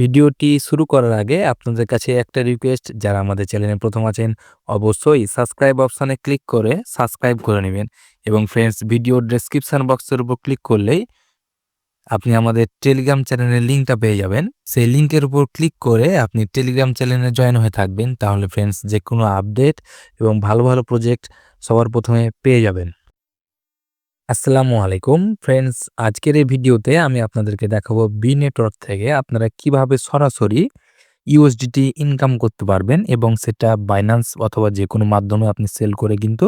ভিডিওটি শুরু করার আগে আপনাদের কাছে একটা রিকোয়েস্ট যারা আমাদের চ্যানেলে প্রথম আছেন, অবশ্যই সাবস্ক্রাইব অপশানে ক্লিক করে সাবস্ক্রাইব করে নেবেন এবং ফ্রেন্ডস ভিডিও ডেসক্রিপশন বক্সের উপর ক্লিক করলেই আপনি আমাদের টেলিগ্রাম চ্যানেলের লিঙ্কটা পেয়ে যাবেন। সেই লিঙ্কের উপর ক্লিক করে আপনি টেলিগ্রাম চ্যানেলে জয়েন হয়ে থাকবেন, তাহলে ফ্রেন্ডস যে কোনো আপডেট এবং ভালো ভালো প্রজেক্ট সবার প্রথমে পেয়ে যাবেন। আসসালামু আলাইকুম। ফ্রেন্ডস আজকের এই ভিডিওতে আমি আপনাদেরকে দেখাবো বি নেটওয়ার্ক থেকে আপনারা কীভাবে সরাসরি ইউএসডিটি ইনকাম করতে পারবেন এবং সেটা বাইন্যান্স অথবা যে কোনো মাধ্যমে আপনি সেল করে কিন্তু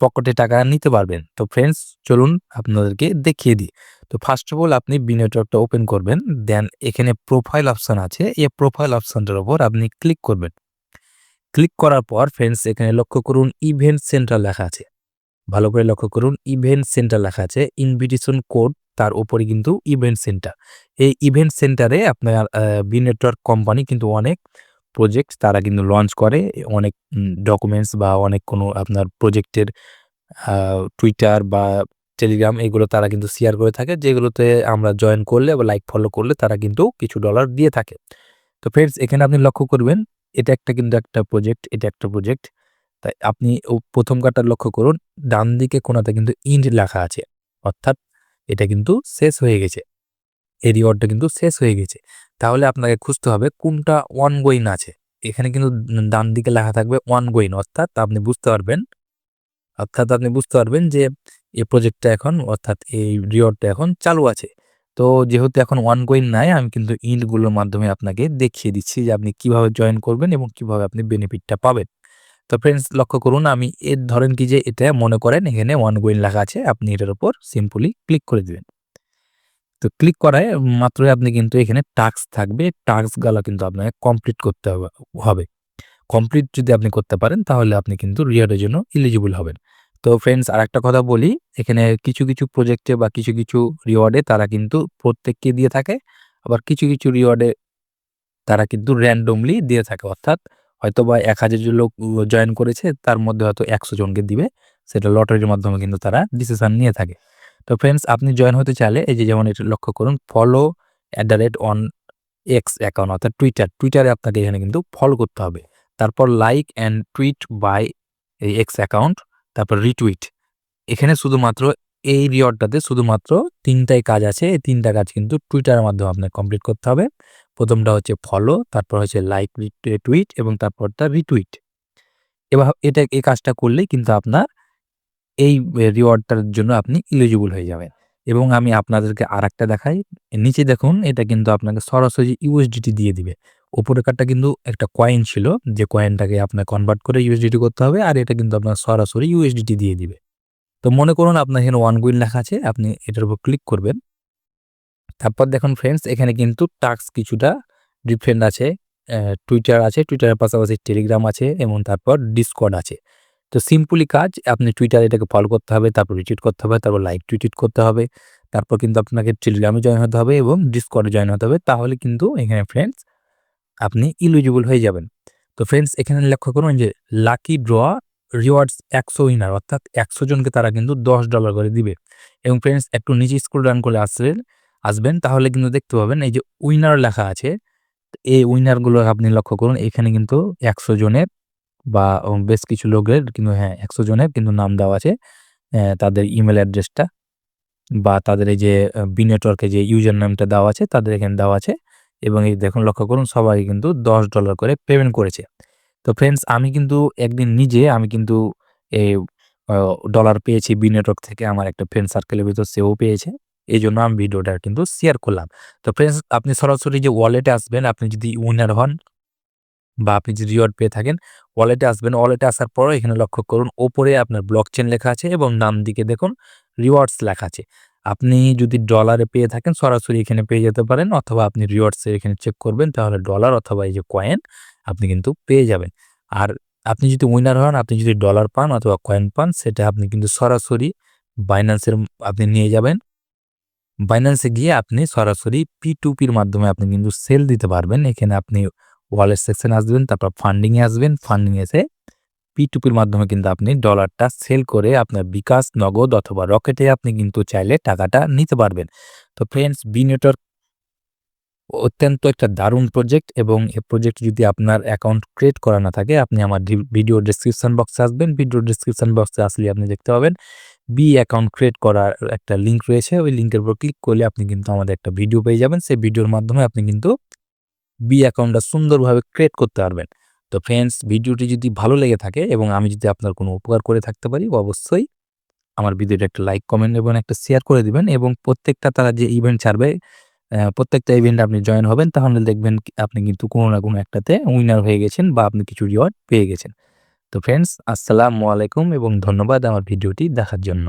পকেটে টাকা নিতে পারবেন। তো ফ্রেন্ডস চলুন আপনাদেরকে দেখিয়ে দিই। তো ফার্স্ট অফ অল আপনি বি নেটওয়ার্কটা ওপেন করবেন দেন এখানে প্রোফাইল অপশান আছে। এই প্রোফাইল অপশানটার ওপর আপনি ক্লিক করবেন। ক্লিক করার পর ফ্রেন্ডস এখানে লক্ষ্য করুন ইভেন্ট সেন্টার লেখা আছে। ভালো করে লক্ষ্য করুন ইভেন্ট সেন্টার লেখা আছে ইনভিটেশন কোড তার উপরে কিন্তু ইভেন্ট সেন্টার এই ইভেন্ট সেন্টারে আপনার বি নেটওয়ার্ক কোম্পানি কিন্তু অনেক প্রজেক্ট তারা কিন্তু লঞ্চ করে, অনেক ডকুমেন্টস বা অনেক কোনো আপনার প্রজেক্টের টুইটার বা টেলিগ্রাম এগুলো তারা কিন্তু শেয়ার করে থাকে, যেগুলোতে আমরা জয়েন করলে বা লাইক ফলো করলে তারা কিন্তু কিছু ডলার দিয়ে থাকে। তো ফ্রেন্ডস এখানে আপনি লক্ষ্য করবেন, এটা একটা কিন্তু একটা প্রজেক্ট এটা একটা প্রজেক্ট তাই আপনি প্রথম কাটার লক্ষ্য করুন, ডান দিকে কোনাতে কিন্তু ইন্ড লেখা আছে। অর্থাৎ এটা কিন্তু শেষ হয়ে গেছে। এই রিওয়ার্ডটা কিন্তু শেষ হয়ে গেছে। তাহলে আপনাকে খুঁজতে হবে কোনটা ওয়ান গোইন আছে। এখানে কিন্তু ডান দিকে লেখা থাকবে ওয়ান গোইন অর্থাৎ আপনি বুঝতে পারবেন, অর্থাৎ আপনি বুঝতে পারবেন যে এই প্রজেক্টটা এখন, অর্থাৎ এই রিওয়ার্ডটা এখন চালু আছে। তো যেহেতু এখন ওয়ান গোইন নাই, আমি কিন্তু ইন্ডগুলোর মাধ্যমে আপনাকে দেখিয়ে দিচ্ছি যে আপনি কীভাবে জয়েন করবেন এবং কীভাবে আপনি বেনিফিটটা পাবেন। তো ফ্রেন্ডস লক্ষ্য করুন, আমি এর ধরেন কি যে এটা মনে করেন, এখানে ওয়ান গোইন লেখা আছে, আপনি এটার উপর সিম্পলি ক্লিক করে দেবেন। তো ক্লিক করায় মাত্রই আপনি কিন্তু এখানে টাস্ক থাকবে টাস্কগুলো কিন্তু আপনাকে কমপ্লিট করতে হবে কমপ্লিট যদি আপনি করতে পারেন, তাহলে আপনি কিন্তু রিয়ার্ডের জন্য ইলিজিবল হবেন। তো ফ্রেন্ডস আর একটা কথা বলি, এখানে কিছু কিছু প্রজেক্টে বা কিছু কিছু রিওয়ার্ডে তারা কিন্তু প্রত্যেককে দিয়ে থাকে, আবার কিছু কিছু রিওয়ার্ডে তারা কিন্তু র্যান্ডমলি দিয়ে থাকে, অর্থাৎ হয়তো বা এক হাজার জন লোক জয়েন করেছে, তার মধ্যে হয়তো একশো জনকে দিবে। সেটা লটারির মাধ্যমে কিন্তু তারা ডিসিশন নিয়ে থাকে। তো ফ্রেন্ডস আপনি জয়েন হতে চাইলে এই যে যেমন এটা লক্ষ্য করুন follow at the rate on X account অর্থাৎ টুইটার টুইটারে আপনাকে এখানে কিন্তু ফলো করতে হবে। তারপর লাইক অ্যান্ড টুইট বাই এই এক্স অ্যাকাউন্ট তারপর রিটুইট এখানে শুধুমাত্র এই রিওয়ার্ডটাতে শুধুমাত্র তিনটাই কাজ আছে। এই তিনটা কাজ কিন্তু টুইটারের মাধ্যমে আপনাকে কমপ্লিট করতে হবে। প্রথমটা হচ্ছে ফলো তারপর হচ্ছে লাইক টুইট এবং তারপর তারপরটা রিটুইট এবার এটা, এই কাজটা করলেই কিন্তু আপনার এই রিওয়ার্ডটার জন্য আপনি ইলিজিবল হয়ে যাবেন। এবং আমি আপনাদেরকে আর একটা দেখাই, নিচে দেখুন, এটা কিন্তু আপনাকে সরাসরি ইউএসডিটি দিয়ে দিবে। উপরে কার্ডটা কিন্তু একটা কয়েন ছিল, যে কয়েনটাকে আপনার কনভার্ট করে ইউএসডিটি করতে হবে, আর এটা কিন্তু আপনার সরাসরি ইউএসডিটি দিয়ে দিবে। তো মনে করুন আপনার এখানে ওয়ান গুইন লেখা আছে, আপনি এটার উপর ক্লিক করবেন। তারপর দেখুন ফ্রেন্ডস এখানে কিন্তু টাক্স কিছুটা ডিফারেন্ট আছে। টুইটার আছে টুইটারের পাশাপাশি টেলিগ্রাম আছে এবং তারপর ডিসকর্ড আছে। তো সিম্পলি কাজ, আপনি টুইটার এটাকে ফলো করতে হবে, তারপর রিটুইট করতে হবে, তারপর লাইক টুইট করতে হবে, তারপর কিন্তু আপনাকে টেলিগ্রামে জয়েন হতে হবে এবং ডিসকর্ডে জয়েন হতে হবে। তাহলে কিন্তু এখানে ফ্রেন্ডস আপনি ইলিজিবল হয়ে যাবেন। তো ফ্রেন্ডস এখানে লক্ষ্য করুন যে লাকি ড্র রিওয়ার্ডস একশো উইনার অর্থাৎ একশো জনকে তারা কিন্তু দশ ডলার করে দিবে। এবং ফ্রেন্ডস একটু নিচে স্ক্রল রান করে আসবেন আসবেন, তাহলে কিন্তু দেখতে পাবেন এই যে উইনার লেখা আছে। এই উইনারগুলো আপনি লক্ষ্য করুন, এখানে কিন্তু একশো জনের বা বেশ কিছু লোকের কিন্তু হ্যাঁ একশো জনের কিন্তু নাম দেওয়া আছে তাদের ইমেল অ্যাড্রেসটা বা তাদের এই যে বি নেটওয়ার্কে যে ইউজার নামটা দেওয়া আছে, তাদের এখানে দেওয়া আছে। এবং এই দেখুন, লক্ষ্য করুন, সবাই কিন্তু দশ ডলার করে পেমেন্ট করেছে। তো ফ্রেন্ডস আমি কিন্তু একদিন নিজে, আমি কিন্তু এই ডলার পেয়েছি বি নেটওয়ার্ক থেকে, আমার একটা ফ্রেন্ড সার্কেলের ভিতর, সেও পেয়েছে। এই জন্য আমি ভিডিওটা কিন্তু শেয়ার করলাম। তো ফ্রেন্ডস আপনি সরাসরি যে ওয়ালেটে আসবেন, আপনি যদি উইনার হন বা আপনি যদি রিওয়ার্ড পেয়ে থাকেন ওয়ালেটে আসবেন। ওয়ালেটে আসার পর এখানে লক্ষ্য করুন, ওপরে আপনার ব্লক চেন লেখা আছে এবং নাম দিকে দেখুন রিওয়ার্ডস লেখা আছে। আপনি যদি ডলারে পেয়ে থাকেন, সরাসরি এখানে পেয়ে যেতে পারেন অথবা আপনি রিওয়ার্ডসে এখানে চেক করবেন, তাহলে ডলার অথবা এই যে কয়েন আপনি কিন্তু পেয়ে যাবেন। আর আপনি যদি উইনার হন, আপনি যদি ডলার পান অথবা কয়েন পান, সেটা আপনি কিন্তু সরাসরি বাইন্যান্সের আপনি নিয়ে যাবেন। বাইন্যান্সে গিয়ে আপনি সরাসরি পি টু পির মাধ্যমে আপনি কিন্তু সেল দিতে পারবেন। এখানে আপনি ওয়ালেট সেকশনে আসবেন, তারপর ফান্ডিংয়ে আসবেন। ফান্ডিং এসে পি টু পির মাধ্যমে কিন্তু আপনি ডলারটা সেল করে আপনার বিকাশ, নগদ অথবা রকেটে আপনি কিন্তু চাইলে টাকাটা নিতে পারবেন। তো ফ্রেন্ডস বি নেটওয়ার্ক অত্যন্ত একটা দারুণ প্রজেক্ট এবং এই প্রজেক্ট যদি আপনার অ্যাকাউন্ট ক্রিয়েট করা না থাকে, আপনি আমার ভিডিও ডেসক্রিপশন বক্সে আসবেন। ভিডিও ডেসক্রিপশন বক্সে আসলে আপনি দেখতে পাবেন বি অ্যাকাউন্ট ক্রিয়েট করার একটা লিঙ্ক রয়েছে। ওই লিঙ্কের উপর ক্লিক করলে আপনি কিন্তু আমাদের একটা ভিডিও পেয়ে যাবেন। সেই ভিডিওর মাধ্যমে আপনি কিন্তু বি অ্যাকাউন্টটা সুন্দরভাবে ক্রিয়েট করতে পারবেন। তো ফ্রেন্ডস ভিডিওটি যদি ভালো লেগে থাকে এবং আমি যদি আপনার কোনো উপকার করে থাকতে পারি অবশ্যই আমার ভিডিওটা একটা লাইক, কমেন্ট এবং একটা শেয়ার করে দিবেন এবং প্রত্যেকটা তারা যে ইভেন্ট ছাড়বে প্রত্যেকটা ইভেন্টে আপনি জয়েন হবেন তাহলে দেখবেন আপনি কিন্তু কোনো না কোনো একটাতে উইনার হয়ে গেছেন বা আপনি কিছু রিওয়ার্ড পেয়ে গেছেন। তো ফ্রেন্ডস আসসালামু আলাইকুম এবং ধন্যবাদ আমার ভিডিওটি দেখার জন্য।